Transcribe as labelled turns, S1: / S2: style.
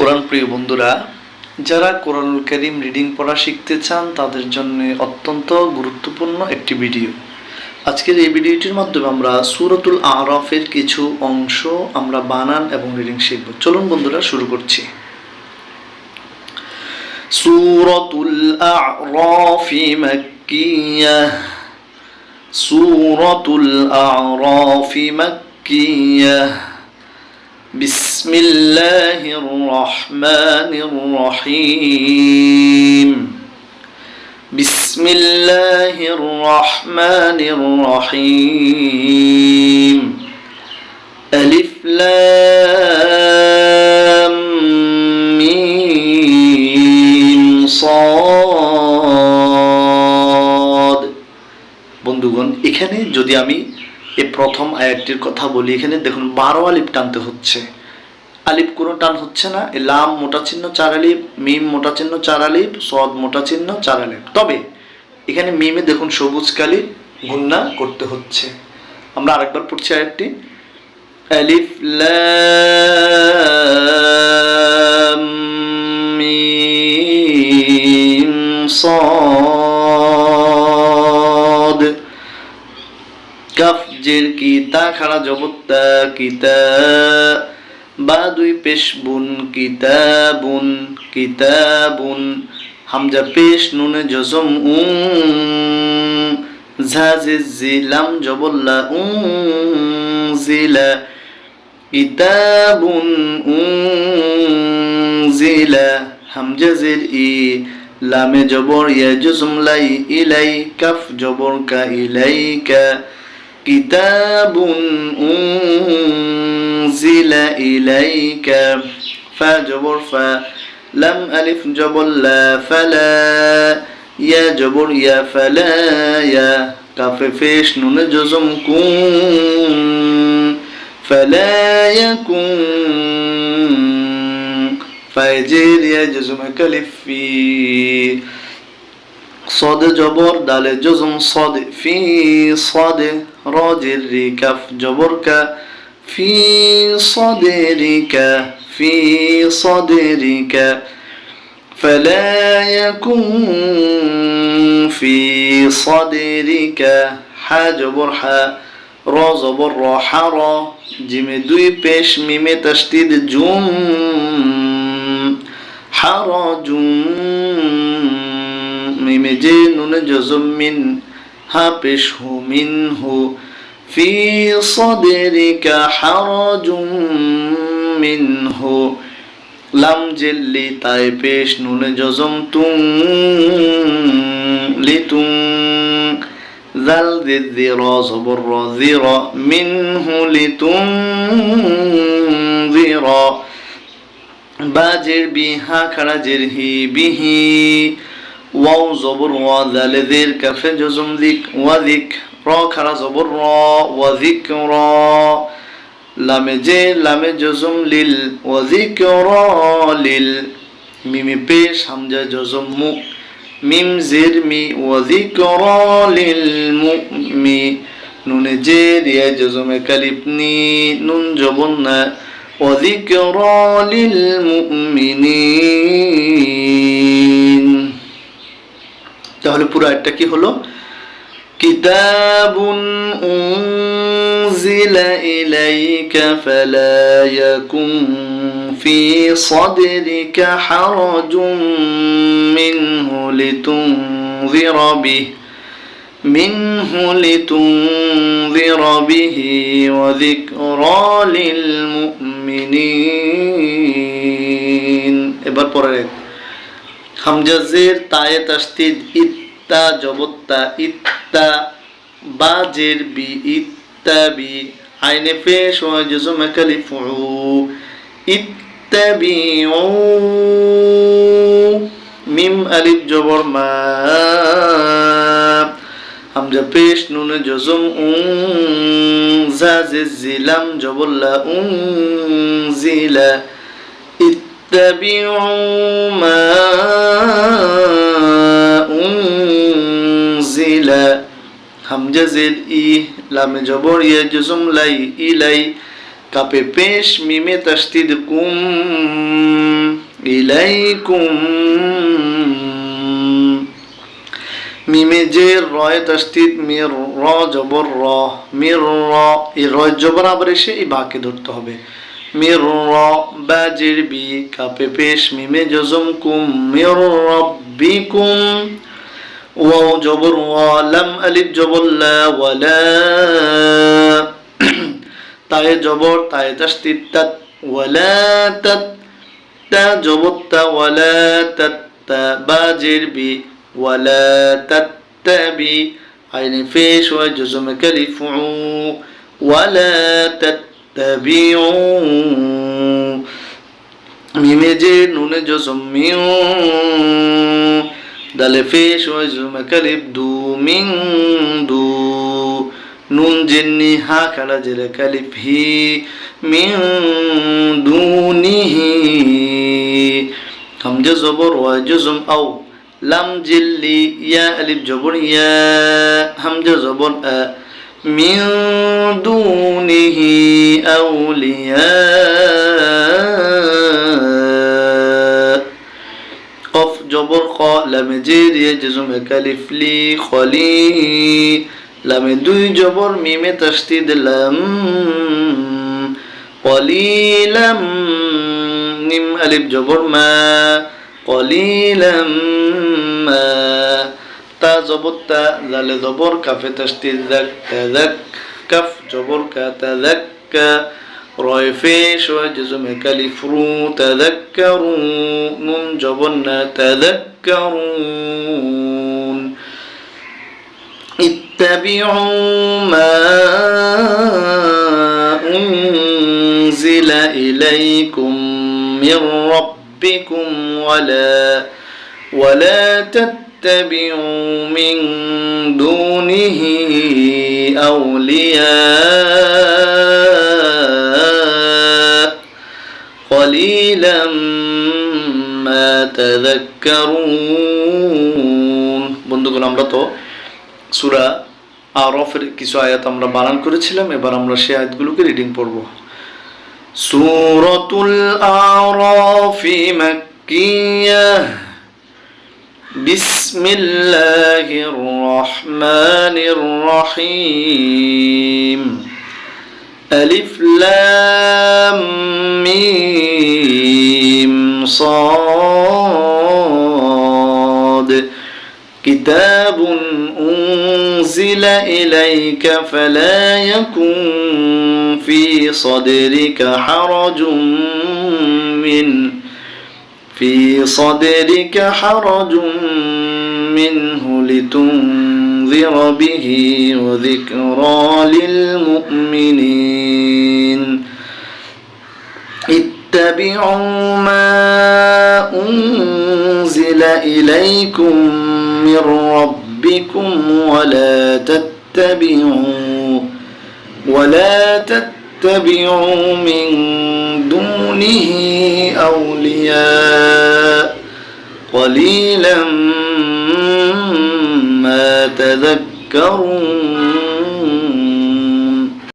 S1: কোরআন প্রিয় বন্ধুরা, যারা কোরআনুল করিম রিডিং পড়া শিখতে চান, তাদের জন্য অত্যন্ত গুরুত্বপূর্ণ একটি ভিডিও আজকের এই ভিডিওটির মাধ্যমে আমরা সুরতুল আরফের কিছু অংশ আমরা বানান এবং রিডিং শিখব। চলুন বন্ধুরা, শুরু করছি। সুরতুল আরফি মাক্কিয়া, সুরতুল আরফি মাক্কিয়া بسم الله الرحمن الرحيم بسم الله الرحمن الرحيم ألف لام ميم صاد বন্ধুগণ এখানে যদি আমি এই প্রথম আয়াতটির কথা বলি এখানে দেখুন বারো আলিফ টানতে হচ্ছে আলিফ কোনো টান হচ্ছে না লাম মোটা চিহ্ন, চার আলিফ, মিম মোটা চিহ্ন, চার আলিফ, সদ মোটা চিহ্ন, চার আলিফ। তবে এখানে মিমে দেখুন সবুজ কালি গুন্না করতে হচ্ছে। আমরা আরেকবার পড়ছি আরেকটি আলিফ, লাম, মিম, সদ। কাফ, জের কিতা খাড়া জবত্তা কিতা বা দুই পেশ বুন কিতাবুন কিতাবুন, হামজা পেশ নুনে জজম উম ঝাজিলাম জবল্লা উম জিলা কিতাবুন উম জিলা হামজাজির ই, লামে জবর ইয়া জুজুম লাই ইলাই কাফ জবর কা ইলাইকা, কিতাবুন উম أنزل إليك. فجبر فا لم ألف جبر لا فلا يا جبر يا فلا يا. كاف فيش نون جزم كون. فلا يكون. فيجير يا جزم كلف في صاد جبر دال جزم صاد في صاد. راجر ركف جبرك في صدرك في صدرك فلا يكون في صدرك حاجة برحة را زبر را حرا جيم دوي بيش ميم تشديد جم حرج ميم جي نون جزم من ها بيش هو منه ফি সদেরিকা হারজুম মিন হু লাম জেল্লি তাই পেশ নুনে জজম তুম লিতুম জাল দির জবর জির মিনহু লিতুম জির বাজের বিহা খাড়া জের হি বিহি। ওয়াও জবর ওয়া দালে দের কাফে জজম দিক ওয়া দিক র খারা জবর র ওয়া দিক র লামে জে লামে জজম লিল ওয়া দিক র লিল মিমি পেশ হামজা জজম মু মিম জের মি ওয়া দিক র লিল মুমি নুনে জে রিয়া জজমে কালিপ নি নুন জবন না وذكرى للمؤمنين তাহলে পুরো একটা কি হলো কিতাবুন أنزل إليك فلا يكن في صدرك حرج منه لتنذر به منه لتنذر به وذكرى للمؤمنين এবার পরের হামজাজের তায়ে তাস্তিদ ইত্তা জবত্তা ইত্তা তা বা জের বি ইত্যাবি আইনে পেশ হয় জুজুমে কালিফু ইত্যাবিউ মিম আলিফ জবর মা, হামজা পেশ নুন জজম উম জাজে জিলাম জবল্লা উম জিলা ইত্তাবিউ মা ইলা হামজা ই লামে জবর ইয়ে জুজুম লাই ই ইলাই কাপে পেশ মিমে তাসদিদ কুম ইলাইকুম মিমে যে রয় তাসদিদ মির র জবর র মির র এই রয় জবর আবার এসে এই বাকে ধরতে হবে মির র বা জের বি কাপে পেশ মিমে জজম কুম মির রব্বিকুম ওয়াও জবর ওয়া লাম আলিফ জবর লা ওয়ালা তায়ে জবর তায়ে তস্তিত তাত ওয়ালা তাত তা জবর তা ওয়ালা তাত তা বাজির বি ولا تتبي عين فيش وجزم كلفعو ولا تتبعوا মিমে যে নুনে জসম মিউ দালে ফেশ ওয়াজুম কালিব দু মিং দু। নুন জিন্নি হা খালা জেলে কালিব হি মিং দুনিহি হামজা জবর ওয়াজুম আও। লাম জিল্লি ইয়া আলিফ জবর ইয়া। হামজা জবর আ মিন দুনিহি আউলিয়া। লামে জের জেজুম হেকালিফলি খলি। লামে দুই জবর মিমে তাসদিদ দিলাম কলিলাম নিম আলিফ জবর মা। কলিলাম তা জবর তা, লালে জবর কাফে তাসদিদ দাক তাযাক কাফ জবর কা তাযাক্কা رايفيش وجزم كالفرو تذكروا منجبن تذكرون. اتبعوا ما أنزل إليكم من ربكم ولا ولا تتبعوا من دونه أولياء. قليلا ما تذكرون বন্ধুগণ আমরা তো সুরা আরফের কিছু আয়াত আমরা বানান করেছিলাম এবার আমরা সেই আয়াতগুলোকে রিডিং পড়ব সূরাতুল আরাফ মাক্কিয়াহ بسم الله الرحمن الرحيم ألف لام ميم صاد. كتاب أنزل إليك فلا يكن في صدرك حرج منه في صدرك حرج منه لتنذر به وذكرى للمؤمنين اتبعوا ما أنزل إليكم من ربكم ولا تتبعوا ولا تتبعوا من دونه أولياء قليلا تذكرون